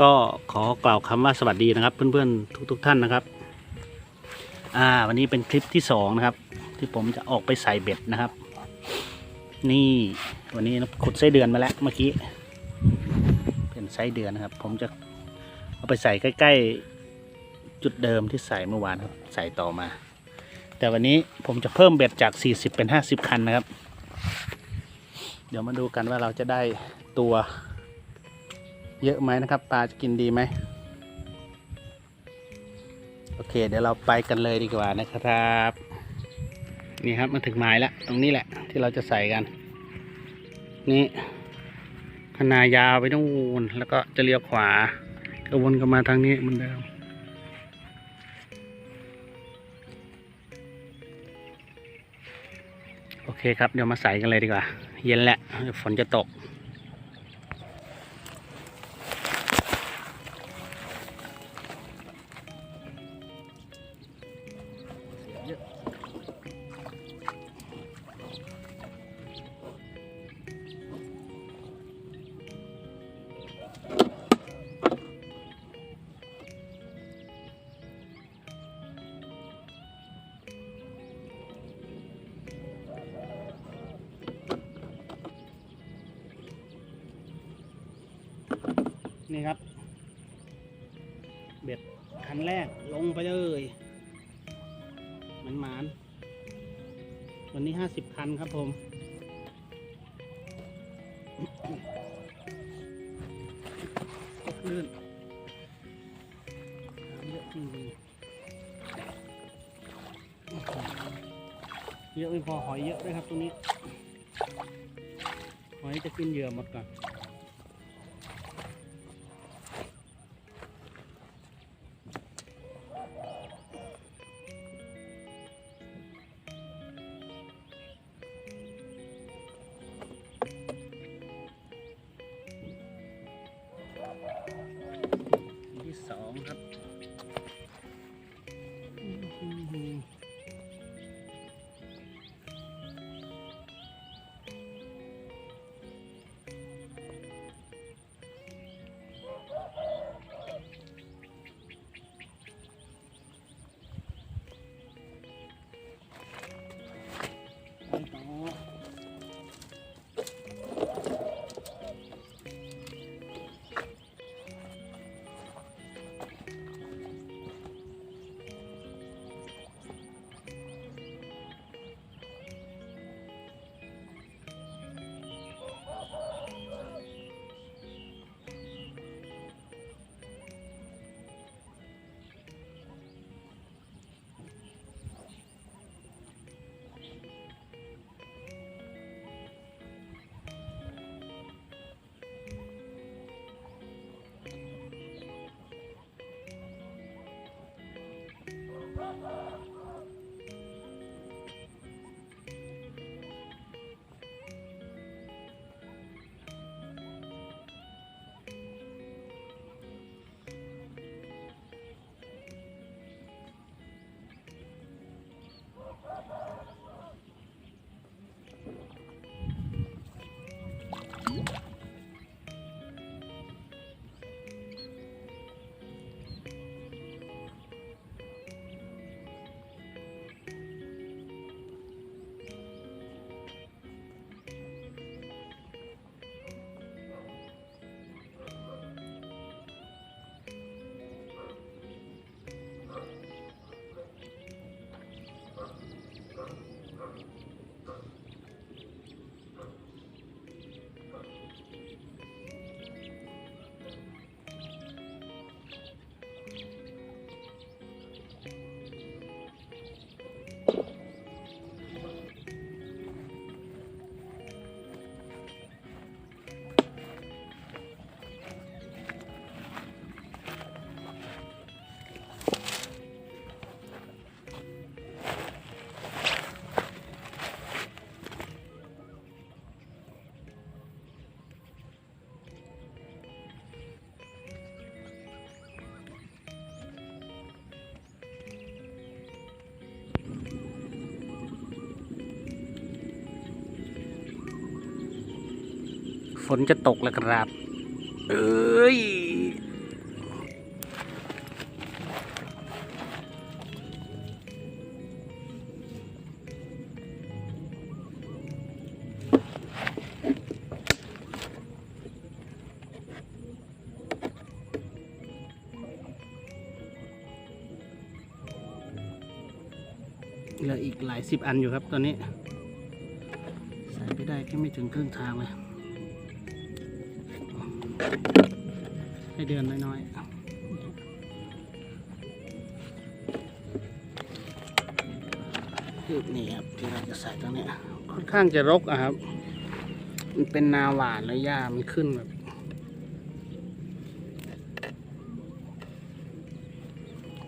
ก็ขอกล่าวคำว่าสวัสดีนะครับ เพื่อนๆทุกๆท่านนะครับอ่าวันนี้เป็นคลิปที่สองนะครับ ที่ผมจะออกไปใส่เบ็ดนะครับ นี่วันนี้ขุดไส้เดือนมาแล้วเมื่อกี้ เป็นไส้เดือนนะครับ ผมจะเอาไปใส่ใกล้ๆ จุดเดิมที่ใส่เมื่อวานครับใส่ต่อมา แต่วันนี้ผมจะเพิ่มเบ็ดจาก 40 เป็น 50 คันนะครับ เดี๋ยวมาดูกันว่าเราจะได้ตัว เยอะไหมนะครับ ปลาจะกินดีไหมโอเค เดี๋ยวเราไปกันเลยดีกว่านะครับ นี่ครับมาถึงหมายแล้ว ตรงนี้แหละที่เราจะใส่กัน นี่ขนายาวไปนู่นแล้วก็จะเลี้ยวขวาก็วนกลับมาทางนี้เหมือนเดิมโอเคครับ เดี๋ยวมาใส่กันเลยดีกว่า เย็นแล้วฝนจะตก นี่ครับ เบ็ดคันแรกลงไปเลยหมันหมานวันนี้ห้าสิบคันครับผม ลื่นน้ำเยอะจริงเยอะไม่พอหอยเยอะด้วยครับตรงนี้ หอยจะกินเหยื่อหมดก่อน นจะตกแล้วครับ เอ้ยเหลืออีกหลายสิบอันอยู่ครับตอนนี้ ใส่ไปได้แค่ไม่ถึงครึ่งทางเลย เดือนน้อยๆคือนี่ครับที่เราจะใส่ตรงเนี้ยค่อนข้างจะรกอะครับ มันเป็นนาหวานแล้วหญ้ามันขึ้นแบบ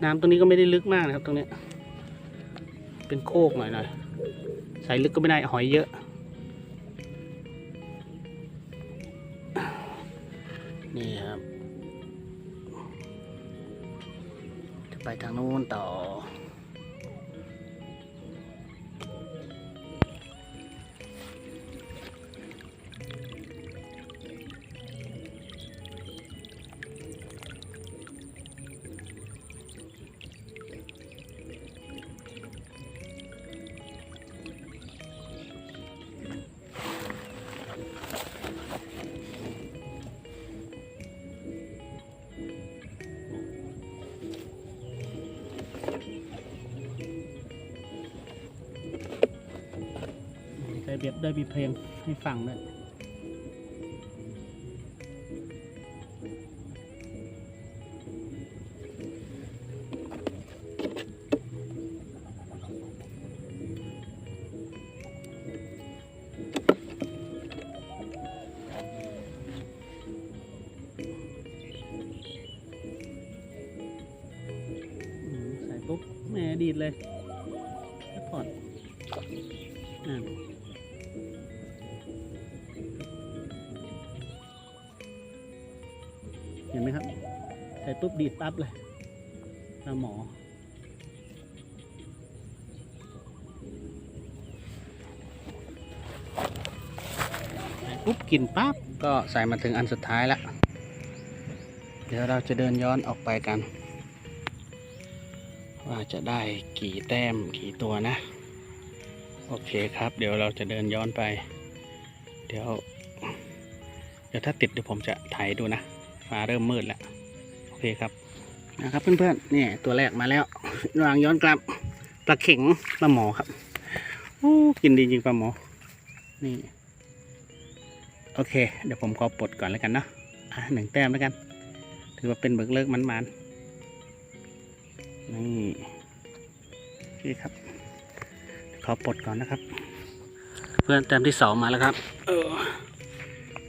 น้ำตรงนี้ก็ไม่ได้ลึกมากนะครับตรงเนี้ยเป็นโคกหน่อยหน่อยๆ ใส่ลึกก็ไม่ได้หอยเยอะ ใส่เบ็ดได้มีเพลงให้ฟังด้วย ใส่ปุ๊บดีดปั๊บเลยปลาหมอ ใส่ปุ๊บกินปั๊บก็ใส่มาถึงอันสุดท้ายแล้วเดี๋ยวเราจะเดินย้อนออกไปกัน ว่าจะได้กี่แต้มกี่ตัวนะ โอเคครับ เดี๋ยวเราจะเดินย้อนไป เดี๋ยว เดี๋ยวถ้าติดเดี๋ยวผมจะถ่ายดูนะฟ้าเริ่มมืดแล้ว อเคครับนะครับเพื่อนๆนี่ตัวแรกมาแล้ววางย้อนกลับปลาเข็งปลาหมอครับโอ้กินดีจริงปลาหมอนี่โอเค เดี๋ยวผมขอปลดก่อนแล้วกันเนาะอะหนึ่งแต้มแล้วกัน ถือว่าเป็นเบิกเลิกมันๆนี่โอเคครับขอปลดก่อนนะครับ เพื่อนแต้มที่สองมาแล้วครับ เออ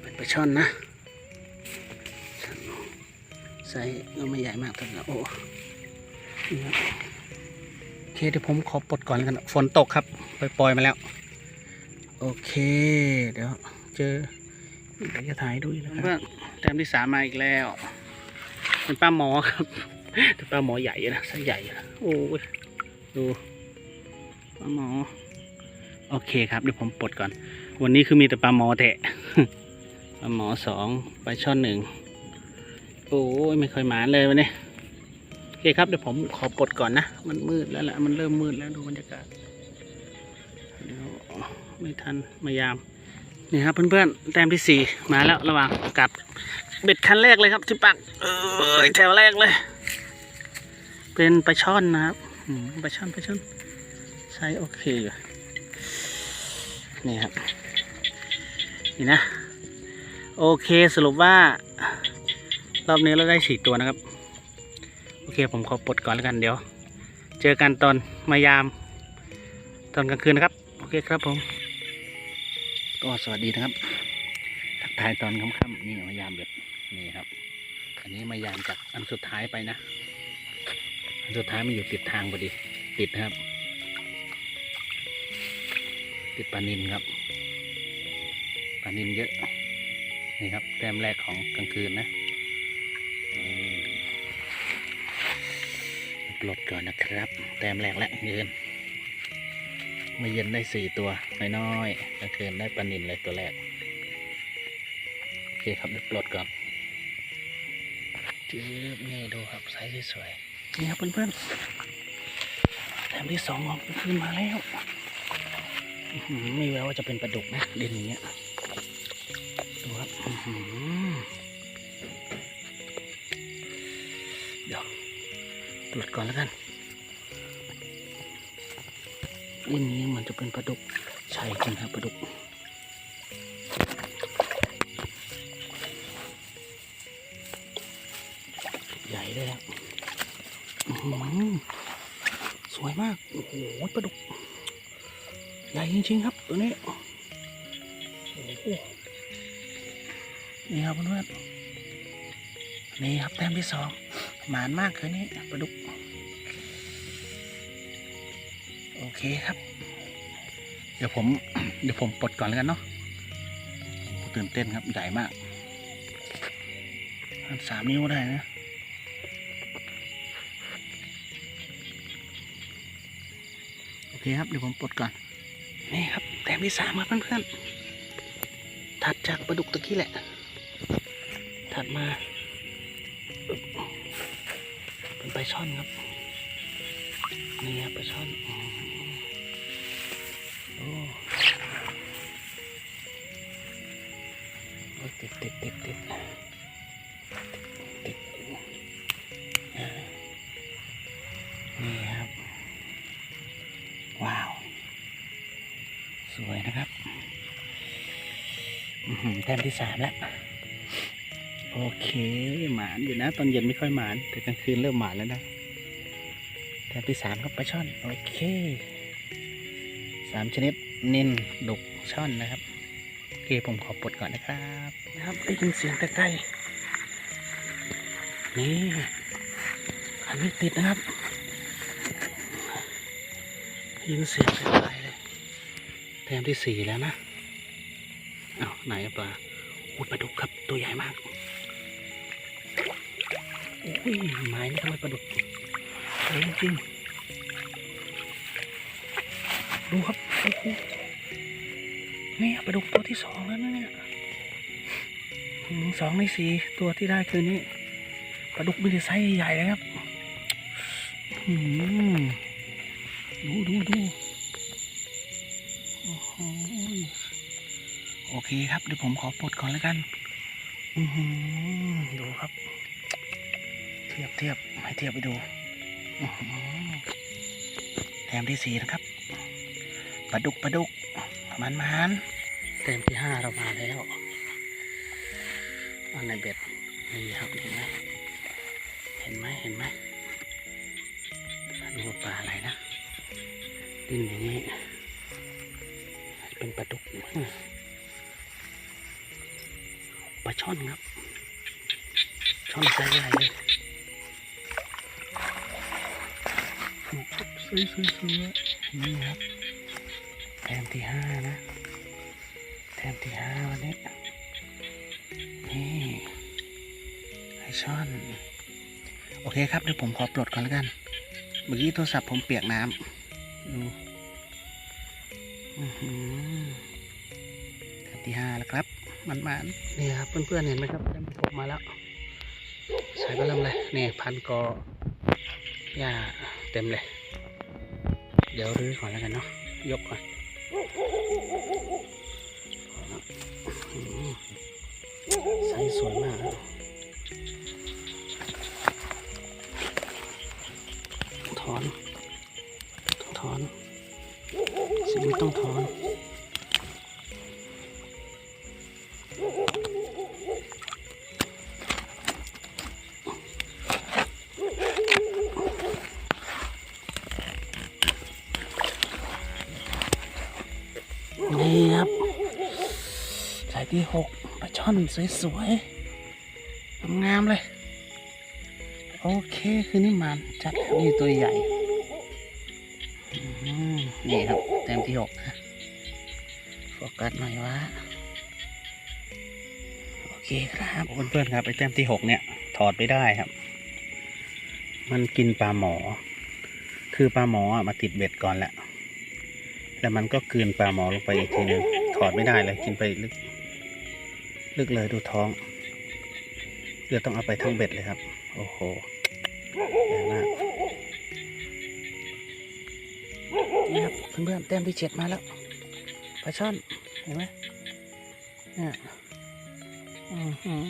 เป็นปลาช่อนนะไซส์ก็ไม่ใหญ่มากแต่ละโอ้โอเคเดี๋ยวผมขอปลดก่อนแล้วกันฝนตกครับปล่อยๆมาแล้ว โอเค เดี๋ยวเจอเดี๋ยวจะถ่ายให้ดูอีกนะครับเพื่อนแต้มที่สามมาอีกแล้ว เป็นปลาหมอครับแต่ปลาหมอใหญ่นะไซส์ใหญ่โอ้ยดูปลาหมอโอเคครับเดี๋ยวผมปลดก่อน วันนี้คือมีแต่ปลาหมอแทะปลาหมอสองปลาช่อนหนึ่ง โอ้ยไม่ค่อยหมานเลยวันนี้โอเคครับเดี๋ยวผมขอปลดก่อนนะ มันมืดแล้วแหละมันเริ่มมืดแล้วดูบรรยากาศเดี๋ยวไม่ทันมายาม นี่ครับเพื่อนๆแต้มที่สี่มาแล้วระหว่างกับเบ็ดคันแรกเลยครับที่ปักเออแถวแรกเลย เป็นปลาช่อนนะครับปลาช่อนปลาช่อนใช้โอเคอยู่นี่ครับนี่นะ โอเคสรุปว่า รอบนี้เราได้สี่ตัวนะครับ โอเคผมขอปลดก่อนแล้วกันเดี๋ยว เจอกันตอนมายาม ตอนกลางคืนนะครับ โอเคครับผม ก็สวัสดีนะครับ ทักทายตอนค่ำๆนี่มายามเบ็ดนี่ครับ อันนี้มายามจากอันสุดท้ายไปนะอันสุดท้ายมันอยู่ติดทางพอดี ติดนะครับ ติดปลานินครับปลานินเยอะนี่ครับแต้มแรกของกลางคืนนะ ปลดก่อนนะครับ แต้มแรกแล้วเงินมื่อเย็นได้สี่ตัวน้อยๆกลางคืนได้ปลานินเลยตัวแรก โอเคครับเดี๋ยวปลดก่อนจืบนี่ดูครับไซส์สวยๆนี่ครับเพื่อนๆแต้มที่สองของกลาคืนมาแล้วอื้อหือมีแววว่าจะเป็นปลาดุกนะเด่นอย่างเงี้ยดูครับ อื้อหือเดี๋ยวปลดก่อนแล้วกันดิ้นนี้มันจะเป็นปลาดุกใช่จริงครับปลาดุกใหญ่เลยครับสวยมาก โอ้โหปลาดุก ใหญ่จริงๆครับตัวนี้ โอ้โหนี่ครับเพื่อนๆนี่ครับแต้มที่สองหมานมากคืนนี้ปลาดุก เคครับ เดี๋ยวผมเดี๋ยวผมปลดก่อนแล้วกันเนาะตื่นเต้นครับใหญ่มากสามนิ้วได้นะโอเคครับเดี๋ยวผมปลดก่อนนี่ครับแต้มที่สามครับเพื่อนๆถัดจากปลาดุกตะกี้แหละ ถัดมาเป็นปลาช่อนครับนี่ครับปลาช่อน ติดติดติดติดนี่ครับ ว้าว สวยนะครับอื้อหือแต้มที่สามแล้ว โอเคหมานอยู่นะ ตอนเย็นไม่ค่อยหมาน แต่กลางคืนเริ่มหมานแล้วนะแต้มที่สามครับปลาช่อน โอเคสามชนิดน้นดุกช่อนนะครับ เคผมขอปลดก่อนนะครับนะครับได้ยินเสียงแต่ไกลนี่อันนี้ติดนะครับได้ยินเสียงแต่ไกลเลยแต้มที่สี่แล้วนะเอ้าไหนปลาอุ้ยปลาดุกครับตัวใหญ่มากอุ้ยไม้นี่ทำไมปลาดุกใหญ่จริงๆดูครับโอ้โห นี่ปลาดุกตัวที่สองแล้วนะเนี่ยสองในสี่ตัวที่ได้คืนนี้ปลาดุกม่ได้ไซส์ใหญ่เลยครับดูดูดูโอเคครับเดี๋ยวผมขอปลดก่อนแล้วกันดูครับ เทียบเทียบให้เทียบไปดูแต้มที่สี่นะครับปลาดุกปลาดุก มันมันแต้มที่ห้าเรามาแล้วอันในเบ็ดนี่ครับเห็นไหมเห็นไหมเห็นไหมดูปลาอะไรนะดิ้นอย่างนี้เป็นปลาดุกปลาช่อนครับ ช่อนไซส์ใหญ่เลยสวยสวยสวยนี่ครับ แถมที่ห้านะแถมที่ห้าวันนี้ นี่ไอช่อน โอเคครับเดี๋ยวผมขอปลดก่อนแล้วกัน เมื่อกี้โทรศัพท์ผมเปียกน้ำดูแถมที่ห้าแล้วครับ มันมันนี่ครับ เพื่อนๆเห็นไหมครับเริ่มพบมาแล้วใส่ก็เริ่มเลยนี่พันกอหญ้าเต็มเลย เดี๋ยวรื้อก่อนแล้วกันเนาะยกก่อน ใส่สวยมากครับ สวยๆงามเลย โอเคคือนี่มันจัดนี่ตัวใหญ่นี่ครับเต็มที่หกนะโฟกัสหน่อยวะโอเคครับเพื่อนๆครับไอ้แต้มที่หกเนี่ย ถอดไม่ได้ครับ มันกินปลาหมอ คือปลาหมอมาติดเบ็ดก่อนแหละแล้วมันก็กืนปลาหมอลงไปอีกทีนึงถอดไม่ได้เลยกินไปลึก ลึกเลยดูท้องเดี๋ยวต้องเอาไปทั้งเบ็ดเลยครับ โอ้โหใหญ่มากนี่ครับเพื่อนๆแต้มที่เจ็ดมาแล้วปลาช่อนเห็นไหมเนี่ยอื้อหือ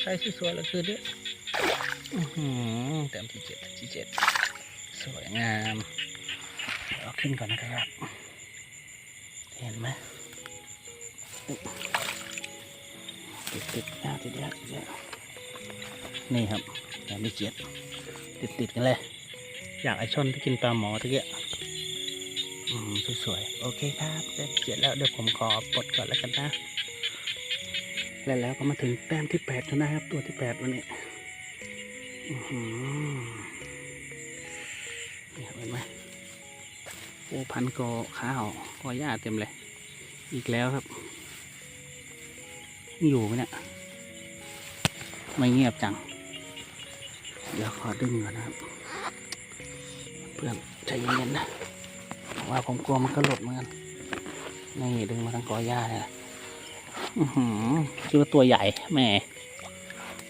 ใส่สวยๆแล้วคือเด้ออือหือแต้มที่เจ็ดที่เจ็ดสวยงามเอาขึ้นก่อนนะครับ เห็นไหม ติดติดนะติดเดียวติดเดียวนี่ครับแต่ไม่เจียดติดติดๆกันเลย อยากไอชนที่กินปลาหมอตะเกียอืมสวยๆโอเคครับเจียดแล้วเดี๋ยวผมขอปลดก่อนแล้วกันนะแล้วแล้วก็มาถึงแต้มที่แปดแล้วนะครับ ตัวที่แปดวันนี้เห็นไหมโอ้พันกอข้าวกอหญ้าเต็มเลย อีกแล้วครับ อยู่ไหมเนี่ย ไม่เงียบจัง เดี๋ยวขอดึงก่อนนะครับ เพื่อนใจเย็นๆนะว่าผมกลัวมันก็หลุดเหมือนกันนี่ดึงมาทั้งกอหญ้าเลยอือหือคิดว่าตัวใหญ่แหม่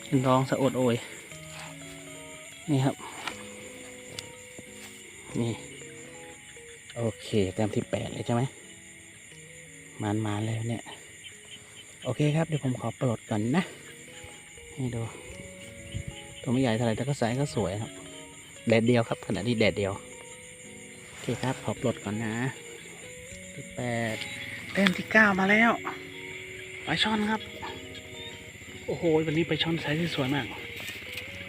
เห็นร้องสะอดโอย นี่ครับ นี่ โอเคแต้มที่แปดเลยใช่ไหมมานมาแล้วเนี่ย โอเคครับเดี๋ยวผมขอปลดก่อนนะ ให้ดู ตัวไม่ใหญ่เท่าไหร่แต่ก็ใสก็สวยครับ แดดเดียวครับขณะนี้แดดเดียว โอเคครับขอปลดก่อนนะที่แปดแต้มที่เก้ามาแล้วปลาช่อนครับ โอ้โหวันนี้ปลาช่อนไซส์ที่สวยมาก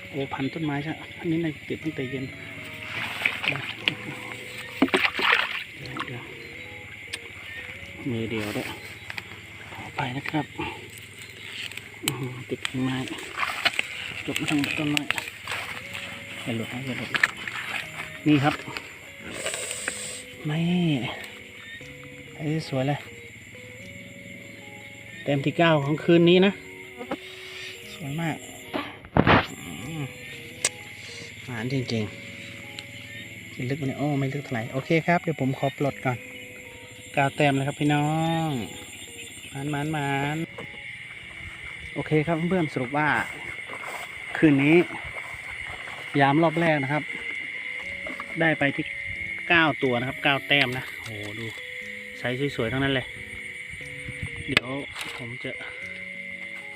โอ้พันต้นไม้ใช่อันนี้ในติดตั้งแต่เย็นเดี๋ยวเดียวมือเดียวด้วย ไปนะครับติดกิ่งไม้จบมาทางต้นไม้อย่าหลุดนะอย่าหลุดนี่ครับไม่ไอ้สวยเลยเต็มที่เก้าของคืนนี้นะ สวยมากหวานจริงๆกินลึกไหมเนี่ยโอ้ไม่ลึกเท่าไหร่ โอเคครับ เดี๋ยวผมขอปลดก่อนกาวเต็มเลยครับพี่น้อง มานมานมานโอเคครับเพื่อนๆสรุปว่า คืนนี้ ยามรอบแรกนะครับ ได้ไปที่เก้าตัวนะครับเก้าแต้มนะโอ้โหดูไซส์สวยๆทั้งนั้นเลย เดี๋ยวผมจะ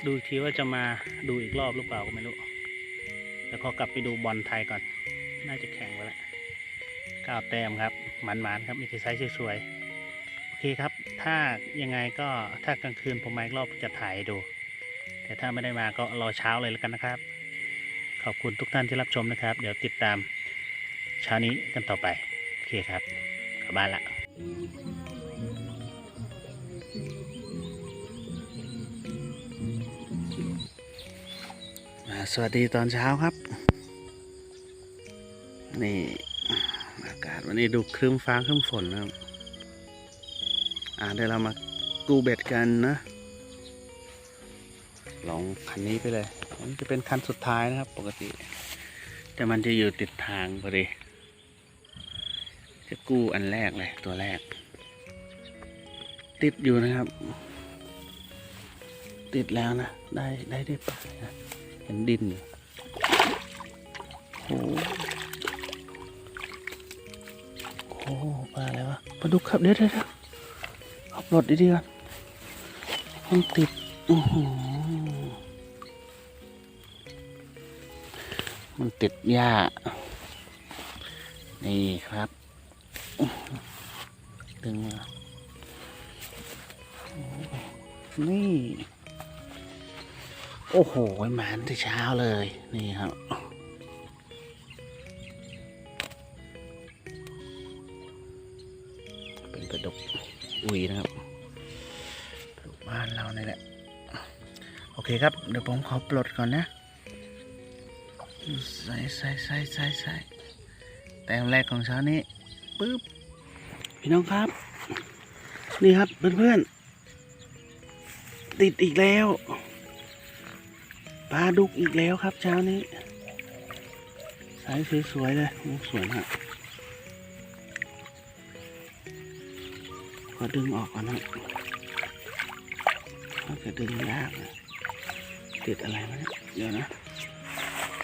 ดูอีกทีว่าจะมาดูอีกรอบหรือเปล่าก็ไม่รู้แล้วขอกลับไปดูบอลไทยก่อน น่าจะแข่งไปแล้วเก้าแต้มครับหมันๆครับมีแต่ไซส์สวยๆ เคครับ ถ้ายังไงก็ถ้ากลางคืนผมมาอีกรอบจะถ่ายดู แต่ถ้าไม่ได้มาก็รอเช้าเลยแล้วกันนะครับ ขอบคุณทุกท่านที่รับชมนะครับ เดี๋ยวติดตามเช้านี้กันต่อไป โอเคครับกลับบ้านละอ่าสวัสดีตอนเช้าครับ นี่อากาศวันนี้ดูครึ้มฟ้าครึ้มฝนนะครับ อ่าเดี๋ยวเรามากูเบ็ดกันนะลองคันนี้ไปเลยอันจะเป็นคันสุดท้ายนะครับ ปกติ แต่มันจะอยู่ติดทางพอดี จะกู้อันแรกเลย ตัวแรก ติดอยู่นะครับ ติดแล้วนะ ได้ได้ได้ปลานะเห็นดินอยู่โอ้โหโอ้โหปลาอะไรวะปลาดุกครับเดี๋ยวเดี๋ยว เดี๋ยวเอาปลดดีๆก่อนมันติดโอ้โหมันติดหญ้า นี่ครับดึงมานี่ โอ้โหหมานแต่เช้าเลย นี่ครับเป็นปลาดุกอุยนะครับ คครับ เดี๋ยวผมขอปลดก่อนนะใส่ใส่ใส่ใส่ใส่แต้มแรกของเช้านี้ปึ๊บพี่น้องครับ นี่ครับเพื่อนๆติดอีกแล้วปลาดุกอีกแล้วครับเช้านี้สายสวยๆเลยโอ้สวยมากขอดึงออกก่อนนะเขาจะดึงยากนะ ติดอะไรมาเนี่ยเดี๋ยวนะ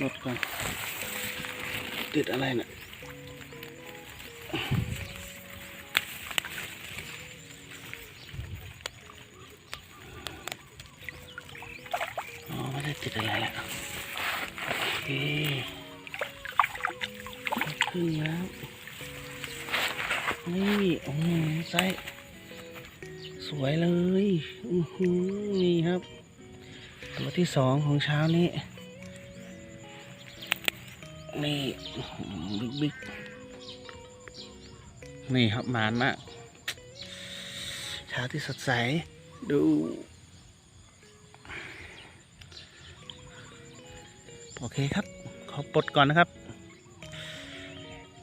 ลดก่อนติดอะไรเนะี่ย ที่สองของเช้านี้ นี่บิ๊กบิ๊กนี่ครับหมานมากเช้าที่สดใส ดูโอเคครับ ขอปลดก่อนนะครับ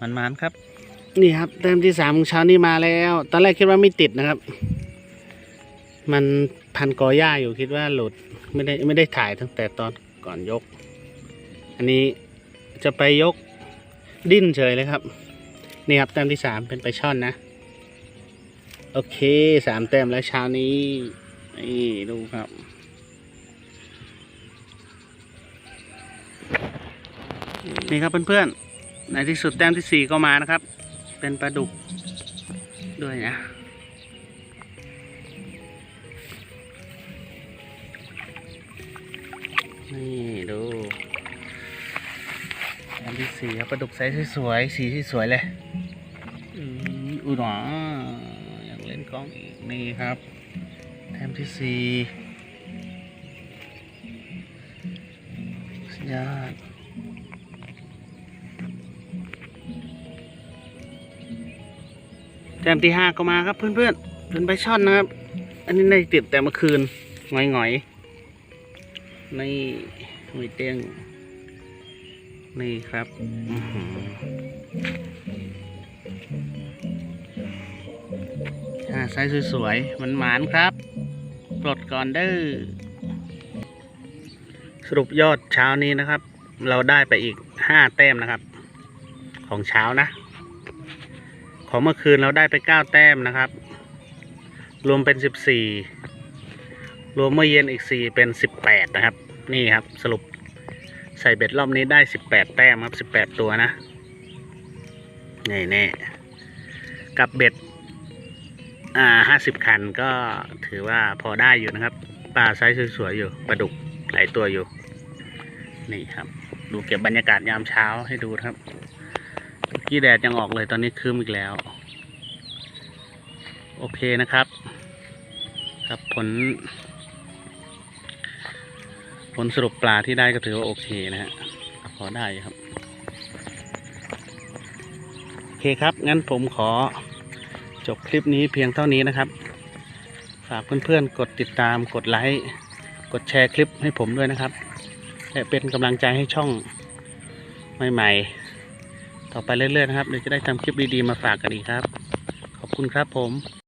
มันมานครับ นี่ครับ เต็มที่สามของเช้านี้มาแล้ว ตอนแรกคิดว่าไม่ติดนะครับ มันพันกอหญ้าอยู่คิดว่าหลุด ไม่ได้ไม่ได้ถ่ายตั้งแต่ตอนก่อนยก อันนี้จะไปยกดิ้นเฉยเลยครับ นี่ครับแต้มที่สามเป็นไปลาช่อนนะ โอเคสามแต้มแล้วเช้านี้นี่ดูครับนี่ครับเพื่อนๆในที่สุดแต้มที่สี่ก็มานะครับ เป็นปลาดุกด้วยนะ นี่ดูแต้มที่สี่ครับปลาดุกไซส์สวยๆสีที่สวยเลยอืออุดหนออยากเล่นกล้องอีกนี่ครับแต้มที่สี่สุดยอดแต้มที่ห้าก็มาครับเพื่อนๆเป็นใบช่อนนะครับ อันนี้ในติดแต่เมื่อคืนหงอยๆ นี่หอยเตียงนี่ครับหาไซส์สวยๆมันหมานครับปลดก่อนเด้อสรุปยอดเช้านี้นะครับ เราได้ไปอีกห้าแต้มนะครับ ของเช้านะ ของเมื่อคืนเราได้ไปเก้าแต้มนะครับ รวมเป็นสิบสี่รวมเมื่อเย็นอีกสี่เป็นสิบแปดนะครับ นี่ครับสรุปใส่เบ็ดรอบนี้ได้สิบแปดแต้มครับสิบแปดตัวนะ นี่แน่กับเบ็ด อ่าห้าสิบคันก็ถือว่าพอได้อยู่นะครับ ปลาไซส์สวยๆอยู่ปลาดุกหลายตัวอยู่ นี่ครับ ดูเก็บบรรยากาศยามเช้าให้ดูครับกี้แดดยังออกเลยตอนนี้คืมอีกแล้ว โอเคนะครับ ครับผล ผลสรุปปลาที่ได้ก็ถือว่าโอเคนะฮะพอได้ครับ โอเคครับ งั้นผมขอจบคลิปนี้เพียงเท่านี้นะครับ ฝากเพื่อนๆ กดติดตาม กดไลค์ กดแชร์คลิปให้ผมด้วยนะครับ และเป็นกำลังใจให้ช่องใหม่ๆ ต่อไปเรื่อยๆนะครับ เดี๋ยวจะได้ทำคลิปดีๆ มาฝากกันอีกครับ ขอบคุณครับผม